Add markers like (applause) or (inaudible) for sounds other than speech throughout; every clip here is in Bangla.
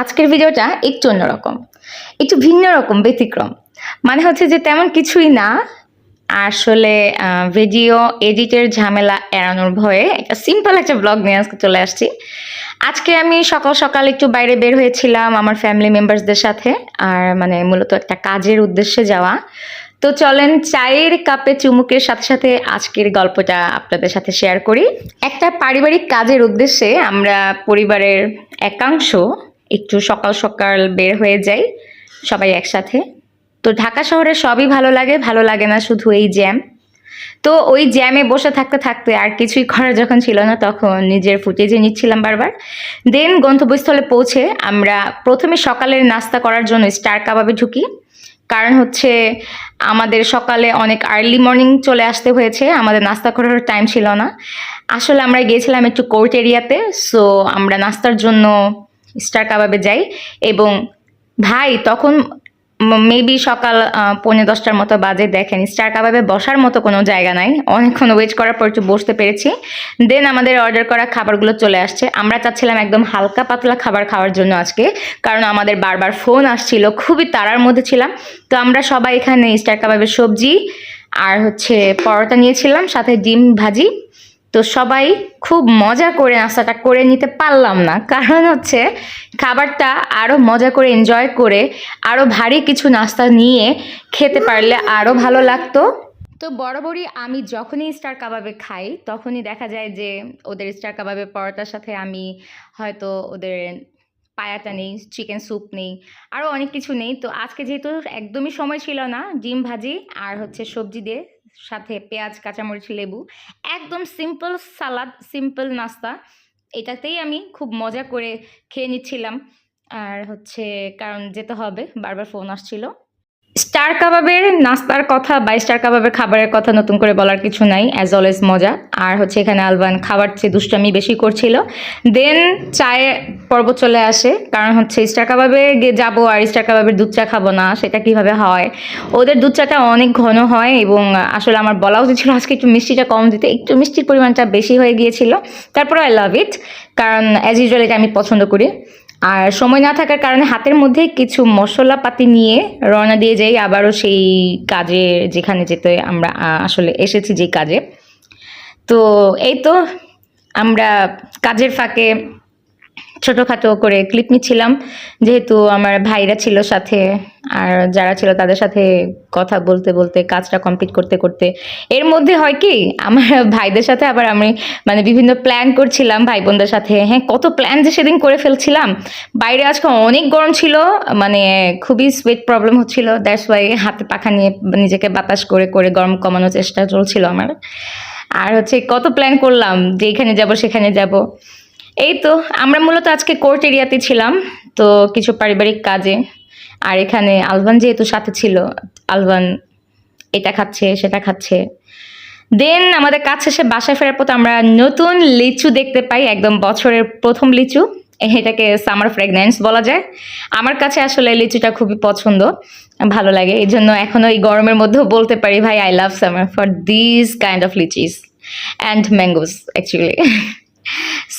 আজকের ভিডিওটা একটু অন্যরকম, একটু ভিন্ন রকম, ব্যতিক্রম। মানে হচ্ছে যে তেমন কিছুই না। আসলে ভিডিও এডিটের ঝামেলা এড়ানোর ভয়ে একটা সিম্পল একটা ব্লগ নিয়ে আজকে চলে আসছি। আজকে আমি সকাল সকাল একটু বাইরে বের হয়েছিলাম আমার ফ্যামিলি মেম্বার্সদের সাথে, আর মানে মূলত একটা কাজের উদ্দেশ্যে যাওয়া। তো চলেন চায়ের কাপে চুমুকের সাথে সাথে আজকের গল্পটা আপনাদের সাথে শেয়ার করি। একটা পারিবারিক কাজের উদ্দেশ্যে আমরা পরিবারের একাংশ একটু সকাল সকাল বের হয়ে যাই সবাই একসাথে। তো ঢাকা শহরে সবই ভালো লাগে ভালো লাগে না শুধু এই জ্যাম তো ওই জ্যামে বসে থাকতে থাকতে আর কিছুই (laughs) করার যখন ছিল না তখন নিজের ফুটেজে নিচ্ছিলাম বারবার। দেন গন্তব্যস্থলে পৌঁছে আমরা প্রথমে সকালের নাস্তা করার জন্য স্টার কাবাবে ঢুকি। কারণ হচ্ছে আমাদের সকালে অনেক আর্লি মর্নিং চলে আসতে হয়েছে, আমাদের নাস্তা করার টাইম ছিল না। আসলে আমরা গিয়েছিলাম একটু কোর্ট এরিয়াতে সো আমরা নাস্তার জন্য স্টার কাবাবে যাই এবং ভাই তখন মেবি সকাল পৌনে দশটার মতো বাজে দেখেন। স্টার কাবাবে বসার মতো কোনো জায়গা নাই। অনেকক্ষণ ওয়েট করার পর বসতে পেরেছি। দেন আমাদের অর্ডার করা খাবারগুলো চলে আসছে। আমরা চাচ্ছিলাম একদম হালকা পাতলা খাবার খাওয়ার জন্য আজকে, কারণ আমাদের বারবার ফোন আসছিল। খুবই তাড়ার মধ্যে ছিলাম। তো আমরা সবাই এখানে স্টার কাবাবের সবজি আর হচ্ছে পরোটা নিয়েছিলাম, সাথে ডিম ভাজি। তো সবাই খুব মজা করে নাস্তাটা করে নিতে পারলাম না। কারণ হচ্ছে খাবারটা আরও মজা করে এনজয় করে আরও ভারী কিছু নাস্তা নিয়ে খেতে পারলে আরও ভালো লাগতো। তো বরাবরই আমি যখনই স্টার কাবাবে খাই, তখনই দেখা যায় যে ওদের স্টার কাবাবে পরোটার সাথে আমি হয়তো ওদের পায়াটা নেই চিকেন স্যুপ নেই আরও অনেক কিছু নেই। তো আজকে যেহেতু একদমই সময় ছিল না ডিম ভাজি আর হচ্ছে সবজি দিয়ে সাথে পেঁয়াজ, কাঁচামরিচ, লেবু, একদম সিম্পল সালাদ সিম্পল নাস্তা। এটাতেই আমি খুব মজা করে খেয়ে নিচ্ছিলাম। আর হচ্ছে, কারণ যেতে হবে, বারবার ফোন আসছিল। স্টার কাবাবের নাস্তার কথা বা স্টার কাবাবের খাবারের কথা নতুন করে বলার কিছু নাই অ্যাজ অলওয়েজ মজা। আর হচ্ছে এখানে আলবান খাবার চেয়ে দুষ্টামি বেশি করছিল। দেন চায়ে পর্ব চলে আসে, কারণ হচ্ছে স্টার কাবাবে যাব আর স্টার কাবাবের দুধ চা খাব না, সেটা কীভাবে হয়? ওদের দুধ চাটা অনেক ঘন হয় এবং আসলে আমার বলা উচিত ছিল আজকে একটু মিষ্টিটা কম দিতে, একটু মিষ্টির পরিমাণটা বেশি হয়ে গিয়েছিল। তারপরে আই লাভ ইট কারণ অ্যাজ ইউজুয়াল এটা আমি পছন্দ করি। আর সময় না থাকার কারণে হাতের মধ্যে কিছু মশলাপাতি নিয়ে রওনা দিয়ে যাই, আবারও সেই কাজে যেখানে যেতে আমরা আসলে এসেছি যে কাজে। তো এই তো আমরা কাজের ফাঁকে ছোটোখাটো করে ক্লিপ নিচ্ছিলাম। যেহেতু আমার ভাইরা ছিল সাথে, আর যারা ছিল তাদের সাথে কথা বলতে বলতে, কাজটা কমপ্লিট করতে করতে। এর মধ্যে হয় কি, আমার (laughs) ভাইদের সাথে আবার আমি মানে বিভিন্ন প্ল্যান করছিলাম ভাই বোনদের সাথে। হ্যাঁ কত প্ল্যান যে সেদিন করে ফেলছিলাম। বাইরে আজকে অনেক গরম ছিল মানে খুবই সোয়েট প্রবলেম হচ্ছিল। দ্যাটস ওয়াই হাতে পাখা নিয়ে নিজেকে বাতাস করে করে গরম কমানোর চেষ্টা চলছিল আমার। আর হচ্ছে কত প্ল্যান করলাম যে এখানে যাব, সেখানে যাব। এই তো, আমরা মূলত আজকে কোর্ট এরিয়াতে ছিলাম, তো কিছু পারিবারিক কাজে। আর এখানে আলবান যেহেতু সাথে ছিল আলবান এটা খাচ্ছে, সেটা খাচ্ছে। দেন আমাদের কাজ শেষে বাসায় ফেরার পর আমরা নতুন লিচু দেখতে পাই, একদম বছরের প্রথম লিচু। এটাকে সামার ফ্রেগনেন্স বলা যায়। আমার কাছে আসলে লিচুটা খুবই পছন্দ, ভালো লাগে। এই জন্য এখনও এই গরমের মধ্যেও বলতে পারি, ভাই I love summer for this kind of lychees and mangoes actually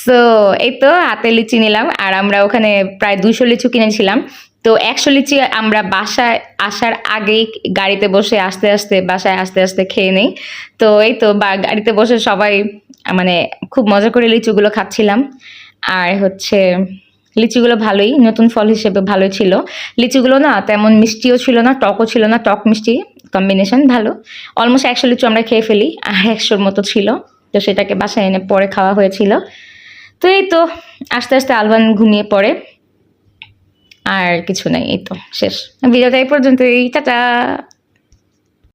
so এই তো হাতে লিচি নিলাম, আর আমরা ওখানে প্রায় দুশো লিচু কিনেছিলাম। তো একশো লিচি আমরা বাসায় আসার আগেই গাড়িতে বসে আস্তে আস্তে, বাসায় আস্তে আস্তে খেয়ে নেই। তো এই তো গাড়িতে বসে সবাই মানে খুব মজা করে লিচুগুলো খাচ্ছিলাম। আর হচ্ছে, লিচিগুলো ভালোই, নতুন ফল হিসেবে ভালোই ছিল। লিচিগুলো না তেমন মিষ্টিও ছিল না, টকও ছিল না, টক মিষ্টি কম্বিনেশন ভালো। অলমোস্ট একশো লিচু আমরা খেয়ে ফেলি, আর একশোর মতো ছিল। তো সেটাকে বাসায় এনে পরে খাওয়া হয়েছিল। তো এই তো, আস্তে আস্তে আলবান ঘুমিয়ে পড়ে। আর কিছু নাই, এই তো, শেষ। ভিডিওটা এই পর্যন্ত এই টাটা।